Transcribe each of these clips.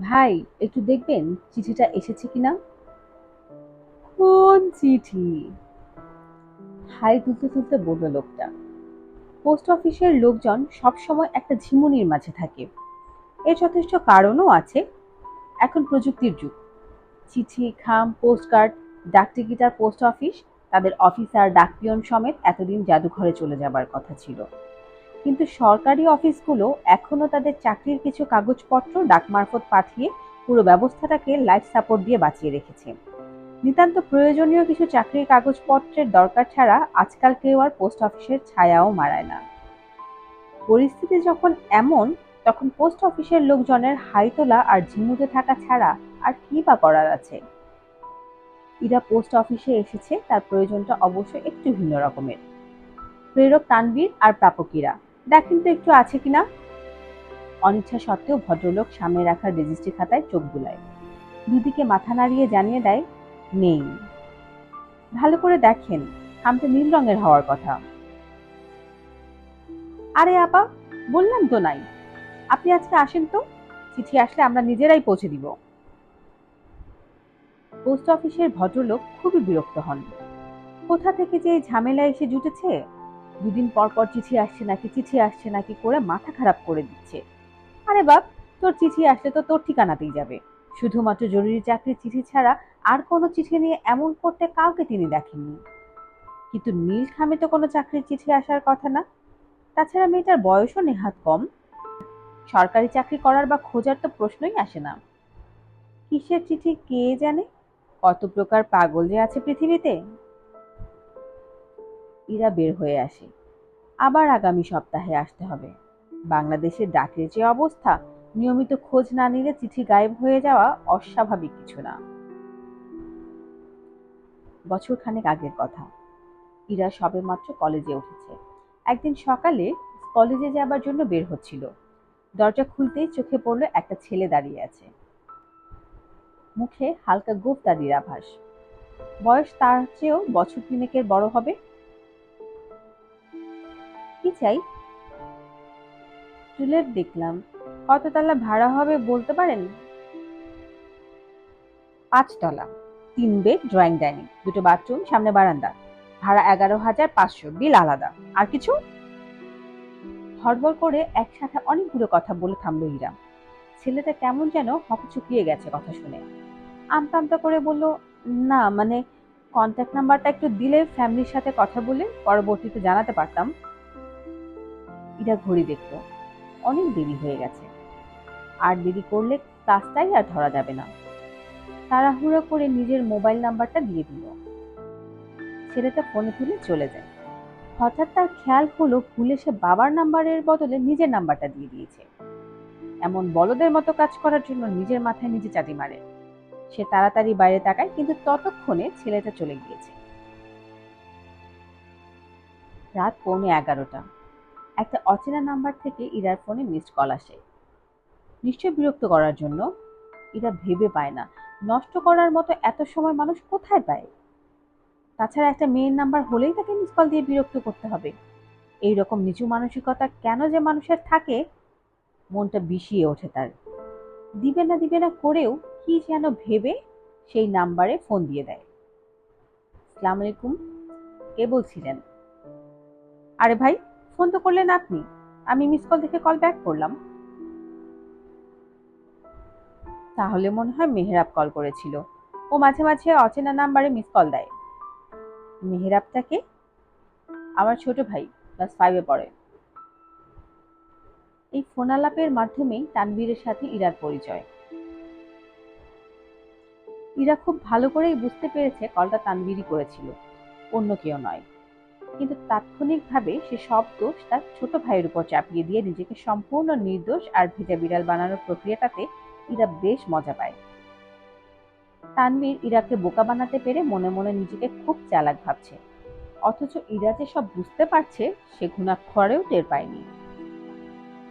ভাই একটু দেখবেন চিঠিটা এসেছে কিনা? কোন চিঠি? হাই তুলতে তুলতে বলল লোকটা। পোস্ট অফিসের লোকজন সবসময় একটা ঝিমুনির মাঝে থাকে। এর যথেষ্ট কারণও আছে। এখন প্রযুক্তির যুগ। চিঠি খাম পোস্টকার্ড ডাকটিকিট আর পোস্ট অফিস তাদের অফিসার ডাকপিয়ন সমেত এতদিন জাদুঘরে চলে যাবার কথা ছিল। কিন্তু সরকারি অফিসগুলো এখনও তাদের চাকরির কিছু কাগজপত্র ডাক মারফত পাঠিয়ে পুরো ব্যবস্থাটাকে লাইফ সাপোর্ট দিয়ে বাঁচিয়ে রেখেছে। নিতান্ত প্রয়োজনীয় কিছু চাকরির কাগজপত্রের দরকার ছাড়া আজকাল কেউ আর পোস্ট অফিসের ছায়াও মারায় না। পরিস্থিতি যখন এমন, তখন পোস্ট অফিসের লোকজনের হাই তোলা আর ঝিমুতে থাকা ছাড়া আর কি বা করার আছে? ইরা পোস্ট অফিসে এসেছে, তার প্রয়োজনটা অবশ্য একটু ভিন্ন রকমের। প্রেরক তানবীর আর প্রাপকীরা দেখেন তো একটু আছে কিনা? অনিচ্ছা সত্ত্বেও ভদ্রলোক সামনে রাখা রেজিস্ট্রি খাতায় চোখ বুলায়। দুদিকে মাথা নাড়িয়ে জানিয়ে দেয়, নেই। ভালো করে দেখেন খামটা নীল রঙের হওয়ার কথা। আরে আপা, বললাম তো নাই। আপনি আজকে আসেন তো? চিঠি আসলে আমরা নিজেরাই পৌঁছে দিব। পোস্ট অফিসের ভদ্রলোক খুবই বিরক্ত হন। কোথা থেকে যে ঝামেলা এসে জুটেছে? দুদিন পর পর চিঠি আসছে নাকি, চিঠি আসছে নাকি করে মাথা খারাপ করে দিচ্ছে। আরে বাপ, তোর চিঠি আসলে তো তোর ঠিকানাতেই যাবে। শুধুমাত্র জরুরি চাকরির চিঠি ছাড়া আর কোনো চিঠি নিয়ে এমন করতে কাউকে তিনি দেখেননি। কিন্তু নীল খামে তো কোনো চাকরির চিঠি আসার কথা না। তাছাড়া মেয়েটার বয়সও নেহাত কম। সরকারি চাকরি করার বা খোঁজার তো প্রশ্নই আসে না। কিসের চিঠি, কে জানে? কত প্রকার পাগল যে আছে পৃথিবীতে। ইরা বের হয়ে আসে। আবার আগামী সপ্তাহে আসতে হবে। বাংলাদেশের ডাকের যে অবস্থা, নিয়মিত খোঁজ না নিলে চিঠি গায়েব হয়ে যাওয়া অস্বাভাবিক কিছু না। বছর খানেক আগের কথা। ইরা সবেমাত্র কলেজে উঠেছে। একদিন সকালে কলেজে যাবার জন্য বের হচ্ছিল। দরজা খুলতেই চোখে পড়ল একটা ছেলে দাঁড়িয়ে আছে। মুখে হালকা গোপ দাঁড়িয়ে আভাস। বয়স তার চেয়েও বছর তিনেকের বড় হবে। কি চাই? টুলেট দেখলাম। কততলা ভাড়া হবে বলতে পারেন? পাঁচতলা, তিন বেড, ড্রয়িং ডাইনিং, দুটো বাথরুম, সামনে বারান্দা। ভাড়া এগারো হাজার পাঁচশো, বিল আলাদা। আর কিছু? হড়বড় করে একসাথে অনেকগুলো কথা বলে থামলো হীরা ছেলেটা কেমন যেন হকচুকিয়ে গেছে কথা শুনে। আমতা আমতা করে বলল, না মানে কন্ট্যাক্ট নাম্বারটা একটু দিলে ফ্যামিলির সাথে কথা বলে পরবর্তীতে জানাতে পারতাম। ইরা ঘড়ি দেখল। অনেক দেরি হয়ে গেছে। আর দেরি করলে কাজটাই আর ধরা যাবে না। তাড়াহুড়ো করে নিজের মোবাইল নাম্বারটা দিয়ে দিল। ছেলেটা ফোনে তুলে চলে যায়। হঠাৎ তার খেয়াল হলো ভুলে সে বাবার নাম্বারের বদলে নিজের নাম্বারটা দিয়ে দিয়েছে। এমন বলদের মতো কাজ করার জন্য নিজের মাথায় নিজে চাটি মারে। সে তাড়াতাড়ি বাইরে তাকায়, কিন্তু ততক্ষণে ছেলেটা চলে গিয়েছে। রাত পৌনে এগারোটা। একটা অচেনা নাম্বার থেকে ইরার ফোনে মিসড কল আসে। নিশ্চয় বিরক্ত করার জন্য। ইরা ভেবে পায় না। নষ্ট করার মতো এত সময় মানুষ কোথায় পায়? তাছাড়া একটা মেয়ের নাম্বার হলেই তাকে মিস কল দিয়ে বিরক্ত করতে হবে। এই রকম নিচু মানসিকতা কেন যে মানুষের থাকে, মনটা বিষিয়ে ওঠে তার। দিবে না দিবে না করেও কি যেন ভেবে সেই নাম্বারে ফোন দিয়ে দেয়। সালাম আলাইকুম। কে বলছিলেন? আরে ভাই ফোন তো করলেন আপনি। আমি মিস কল দেখে কল ব্যাক করলাম। তাহলে মনে হয় মেহেরাব কল করেছিল। ও মাঝে মাঝে অচেনা নাম্বারে মিস কল দেয়। মেহেরাবটাকে? আমার ছোট ভাই ক্লাস ফাইভে পড়ে। এই ফোন আলাপের মাধ্যমেই তানবীরের সাথে ইরার পরিচয়। ইরা খুব ভালো করেই বুঝতে পেরেছে কলটা তানবীরই করেছিল। অন্য কেউ নয়। কিন্তু তাৎক্ষণিকভাবে সে সব দোষ তার ছোট ভাইয়ের উপর চাপিয়ে দিয়ে নিজেকে সম্পূর্ণ নির্দোষ আর ভেজা বিড়াল বানানোর প্রক্রিয়াটাতে ইরা বেশ মজা পায়। তানবীর ইরাকে বোকা বানাতে পেরে মনে মনে নিজেকে খুব চালাক ভাবছে। অথচ ইরা যে সব বুঝতে পারছে, সে ঘুণাক্ষরেও টের পায়নি।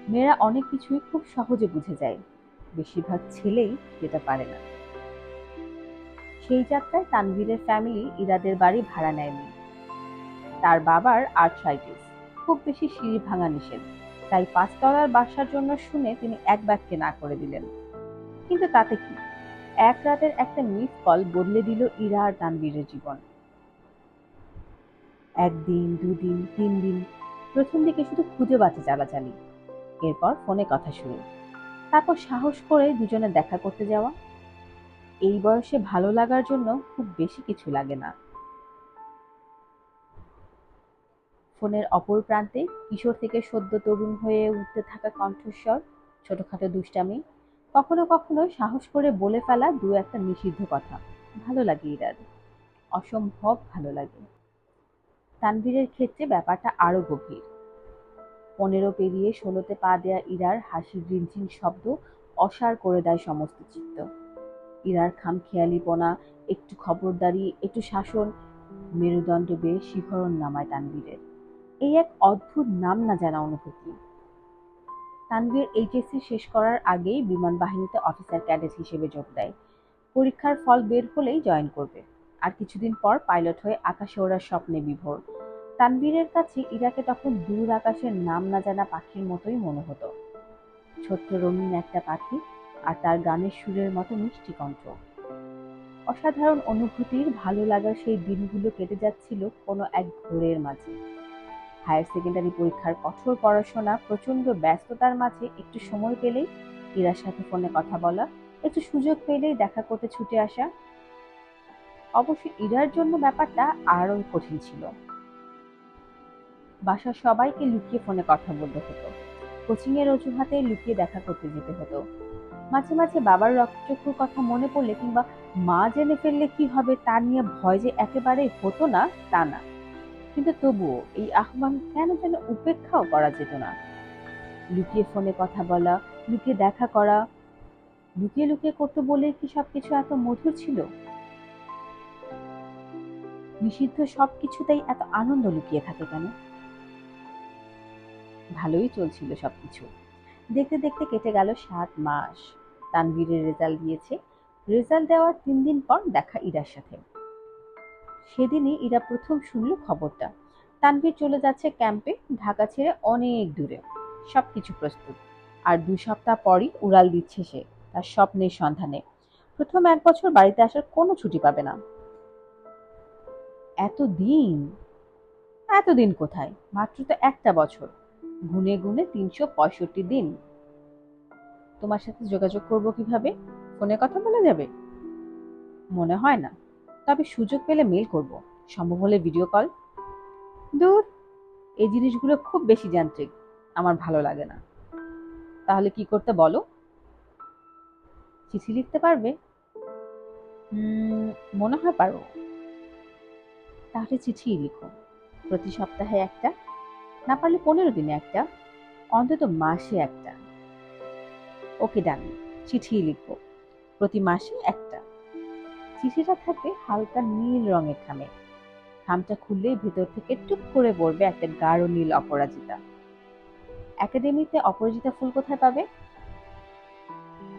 মেয়েরা অনেক কিছুই খুব সহজে বুঝে যায়। বেশিরভাগ ছেলেই যেটা পারে না। সেই যাত্রায় তানভীরের ফ্যামিলি ইরাদের বাড়ি ভাড়া নেয়নি। তার বাবার আর্থ্রাইটিস খুব বেশি সিঁড়ি ভাঙা নিষেধ। তাই পাঁচতলার বাসার জন্য শুনে তিনি এক বাক্যে না করে দিলেন। কিন্তু তাতে কি? এক রাতের একটা মিস কল বদলে দিল ইরা আর তানবীরের জীবন। একদিন, দুদিন তিন দিন প্রথম দিকে শুধু খুঁজে বাঁচে চালাচালি। এরপর ফোনে কথা শুরু তারপর সাহস করে দুজনে দেখা করতে যাওয়া। এই বয়সে ভালো লাগার জন্য খুব বেশি কিছু লাগে না। ফোনের অপর প্রান্তে কিশোর থেকে সদ্য তরুণ হয়ে উঠতে থাকা কণ্ঠস্বর, ছোটখাটো দুষ্টামি, কখনো কখনো সাহস করে বলে ফেলা দু একটা নিষিদ্ধ কথা। ভালো লাগে ইরার। অসম্ভব ভালো লাগে। তানভীরের ক্ষেত্রে ব্যাপারটা আরও গভীর। পনেরো পেরিয়ে ষোলোতে পা দেয়া ইরার হাসির রিনঝিন শব্দ অসার করে দেয় সমস্ত চিত্ত। ইরার খাম খেয়ালিপনা একটু খবরদারি, একটু শাসন, মেরুদণ্ড বেয়ে শিহরণ নামায় তানভীরের। এই এক অদ্ভুত নাম না জানা অনুভূতি। তানভীর এইচএসসি শেষ করার আগেই বিমান বাহিনীতে অফিসার ক্যাডেট হিসেবে যোগ দেয়। পরীক্ষার ফল বের হলেই জয়েন করবে। আর কিছুদিন পর পাইলট হয়ে আকাশে ওড়ার স্বপ্নে বিভোর। তানভীরের কাছে ইরাকে তখন দূর আকাশের নাম না জানা পাখির মতোই মনে হতো। ছোট্ট রঙিন একটা পাখি আর তার গানের সুরের মতো মিষ্টি কণ্ঠ। অসাধারণ অনুভূতির ভালো লাগার সেই দিনগুলো কেটে যাচ্ছিল কোনো এক ঘোরের মাঝে। হায়ার সেকেন্ডারি পরীক্ষার কঠোর পড়াশোনা প্রচণ্ড ব্যস্ততার মাঝে একটু সময় পেলেই ইরার সাথে ফোনে কথা বলা, একটু সুযোগ পেলেই দেখা করতে ছুটে আসা। অবশ্য ইরার জন্য ব্যাপারটা আরও কঠিন ছিল। বাসার সবাইকে লুকিয়ে ফোনে কথা বলতে হতো। কোচিং এর অজুহাতে লুকিয়ে দেখা করতে যেতে হতো। মাঝে মাঝে বাবার রক্তচক্ষুর কথা মনে পড়লে কিংবা মা জেনে ফেললে কি হবে তা নিয়ে ভয় যে একেবারেই হতো না, তা না। কিন্তু তবুও এই আহ্বান কেন যেন উপেক্ষাও করা যেত না। লুকিয়ে ফোনে কথা বলা, লুকিয়ে দেখা করা, লুকিয়ে লুকিয়ে করতে বলে কি সবকিছু এত মধুর ছিল? নিষিদ্ধ সবকিছুতেই এত আনন্দ লুকিয়ে থাকে কেন? ভালোই চলছিল সবকিছু। দেখতে দেখতে কেটে গেল সাত মাস। তানভীরের রেজাল্ট দিয়েছে। রেজাল্ট দেওয়ার তিন দিন পর দেখা ইরার সাথে। সেদিনই ইরা প্রথম শুনল খবরটা। তানভীর চলে যাচ্ছে ক্যাম্পে, ঢাকা ছেড়ে অনেক দূরে। সবকিছু প্রস্তুত। আর দুই সপ্তাহ পরই উড়াল দিচ্ছে সে, তার স্বপ্নের সন্ধানে। প্রথম এক বছর বাড়িতে আসার কোনো ছুটি পাবে না। এত এতদিন? এতদিন কোথায়? মাত্র তো একটা বছর। গুনে গুনে তিনশো পঁয়ষট্টি দিন। তোমার সাথে যোগাযোগ করব কীভাবে? ফোনে কথা বলা যাবে? মনে হয় না। তবে সুযোগ পেলে মেল করব। সম্ভব হলে ভিডিও কল দূর, এই জিনিসগুলো খুব বেশি যান্ত্রিক, আমার ভালো লাগে না। তাহলে কি করতে বলো? চিঠি লিখতে পারবে? মনে হয় পারো। তাহলে চিঠি লিখো। প্রতি সপ্তাহে একটা, না পারলে পনেরো দিনে একটা, অন্তত মাসে একটা। ওকে ডান চিঠি লিখব। প্রতি মাসে একটা চিঠিটা থাকবে হালকা নীল রঙের খামে। খামটা খুললেই ভেতর থেকে টুক করে পড়বে একটা গাঢ় নীল অপরাজিতা। একাডেমিতে অপরাজিতা ফুল কোথায় পাবে?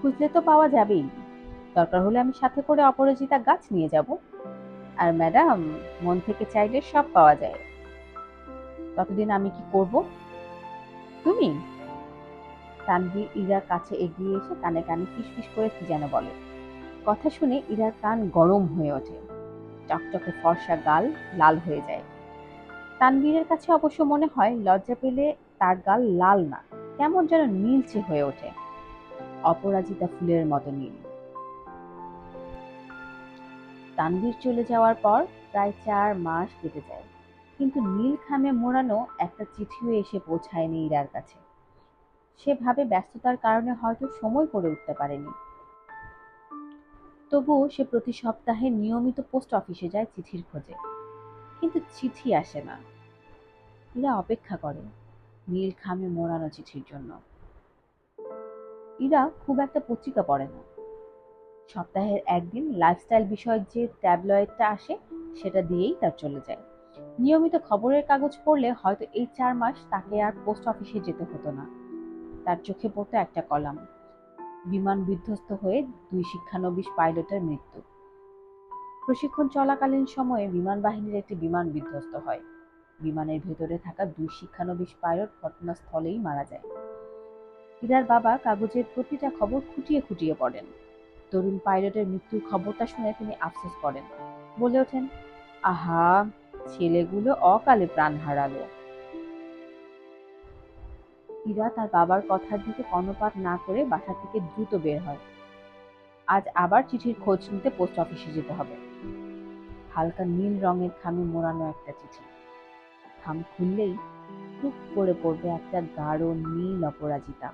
খুঁজলে তো পাওয়া যাবেই। দরকার হলে আমি সাথে করে অপরাজিতা গাছ নিয়ে যাব। আর ম্যাডাম, মন থেকে চাইলে সব পাওয়া যায়। ততদিন আমি কি করব? তুমি? তানভীর ইরার কাছে এগিয়ে এসে কানে কানে ফিসফিস করে কি যেন বলে। কথা শুনে ইরার কান গরম হয়ে ওঠে। চকচকে ফর্সা গাল লাল হয়ে যায়। তানবীরের কাছে অবশ্য মনে হয়, লজ্জা পেলে তার গাল লাল না, কেমন যেন নীলচে হয়ে ওঠে। অপরাজিতা ফুলের মতো নীল। তানভীর চলে যাওয়ার পর প্রায় চার মাস কেটে যায়। কিন্তু নীল খামে মোড়ানো একটা চিঠিও এসে পৌঁছায়নি ইরার কাছে। সে ভাবে ব্যস্ততার কারণে হয়তো সময় করে উঠতে পারেনি। তবুও সে প্রতি সপ্তাহে নিয়মিত পোস্ট অফিসে যায় চিঠির খোঁজে। কিন্তু চিঠি আসে না। ইরা অপেক্ষা করে, নীল খামে মোড়ানো চিঠির জন্য। ইরা খুব একটা পত্রিকা পড়ে না। সপ্তাহের একদিন লাইফস্টাইল বিষয়ক যে ট্যাবলয়েডটা আসে, সেটা দিয়েই তার চলে যায়। নিয়মিত খবরের কাগজ পড়লে হয়তো এই চার মাস তাকে আর পোস্ট অফিসে যেতে হতো না। তার চোখে পড়তো একটা কলাম। বিমান বিধ্বস্ত হয়ে দুই শিক্ষানবিশ পাইলটের মৃত্যু। প্রশিক্ষণ চলাকালীন সময়ে বিমান বাহিনীর একটি বিমান বিধ্বস্ত হয়। বিমানের ভেতরে থাকা দুই শিক্ষানবিশ পাইলট ঘটনাস্থলেই মারা যায়। ইরার বাবা কাগজের প্রতিটা খবর খুঁটিয়ে খুঁটিয়ে পড়েন। তরুণ পাইলটের মৃত্যুর খবরটা শুনে তিনি আফসোস করেন। বলে ওঠেন, আহা, ছেলেগুলো অকালে প্রাণ হারালো। ইরা তার বাবার কথার দিকে কর্ণপাত না করে বাসা থেকে দ্রুত বের হয়। আজ আবার চিঠির খোঁজ নিতে পোস্ট অফিসে যেতে হবে। হালকা নীল রঙের খামে মোড়ানো একটা চিঠি। খাম খুললেই টুক করে পড়বে একটা গাঢ় নীল অপরাজিতা।